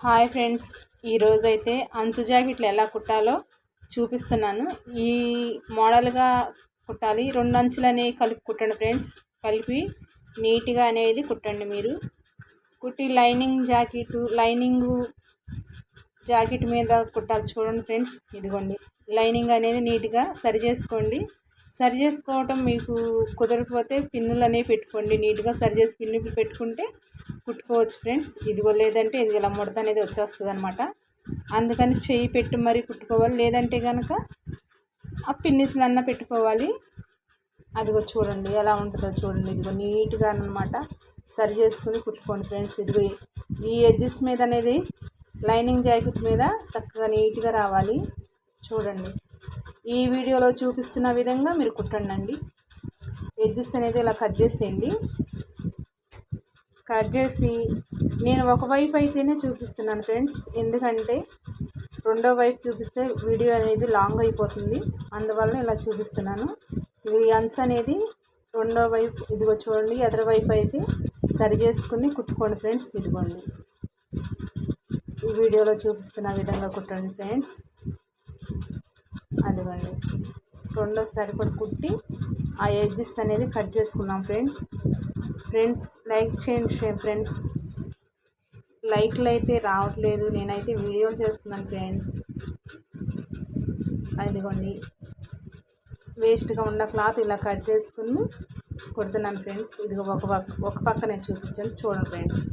Hi friends ఈరోజైతే అంచు జాకెట్లు ఎలా కుట్టాలో చూపిస్తున్నాను. ఈ మోడల్గా కుట్టాలి. రెండు అంచులు అనేవి కలిపి కుట్టండి ఫ్రెండ్స్. కలిపి నీట్గా అనేది కుట్టండి మీరు. కుట్టి లైనింగ్ జాకెట్ లైనింగ్ జాకెట్ మీద కుట్టాలి చూడండి ఫ్రెండ్స్. ఇదిగోండి. లైనింగ్ అనేది నీట్గా సరి చేసుకోండి సరి చేసుకోవటం మీకు కుదరకపోతే పిన్నులు అనేవి పెట్టుకోండి. నీట్గా సరి చేసి పిన్నులు పెట్టుకుంటే కుట్టుకోవచ్చు ఫ్రెండ్స్. ఇదిగో లేదంటే ఇది ఇలా ముడత అనేది వచ్చేస్తుంది అనమాట అందుకని చెయ్యి పెట్టి మరీ కుట్టుకోవాలి. లేదంటే కనుక ఆ పిన్నిస్లన్నా పెట్టుకోవాలి. అదిగో చూడండి ఎలా ఉంటుందో చూడండి. ఇదిగో నీట్గా అనమాట సరి చేసుకుని కుట్టుకోండి ఫ్రెండ్స్. ఇదిగో ఈ ఎడ్జెస్ మీద అనేది లైనింగ్ జాకెట్ మీద చక్కగా నీట్గా రావాలి. చూడండి. ఈ వీడియోలో చూపిస్తున్న విధంగా మీరు కుట్టండి ఎడ్జెస్ అనేది ఇలా కట్ చేసేయండి. కట్ చేసి నేను ఒకవైపు అయితేనే చూపిస్తున్నాను ఫ్రెండ్స్. ఎందుకంటే రెండో వైపు చూపిస్తే వీడియో అనేది లాంగ్ అయిపోతుంది. అందువల్ల ఇలా చూపిస్తున్నాను. ఇది అంచు అనేది రెండో వైపు ఇదిగో చూడండి ఎదర వైపు అయితే సరి చేసుకుని కుట్టుకోండి ఫ్రెండ్స్ ఇదిగోండి. ఈ వీడియోలో చూపిస్తున్న విధంగా కుట్టండి ఫ్రెండ్స్. అదిగోండి. రెండోసారి సరిపడి కుట్టి ఆ ఎడ్జెస్ అనేది కట్ చేసుకున్నాం ఫ్రెండ్స్. ఫ్రెండ్స్ లైక్ చేయండి ఫ్రెండ్స్. లైక్లు అయితే రావట్లేదు. నేనైతే వీడియోలు చేస్తున్నాను ఫ్రెండ్స్. అదిగోండి. వేస్ట్గా ఉన్న క్లాత్ ఇలా కట్ చేసుకుని కుడుతున్నాను ఫ్రెండ్స్. ఇది ఒక పక్క ఒక పక్కనే చూపించాను. చూడండి ఫ్రెండ్స్.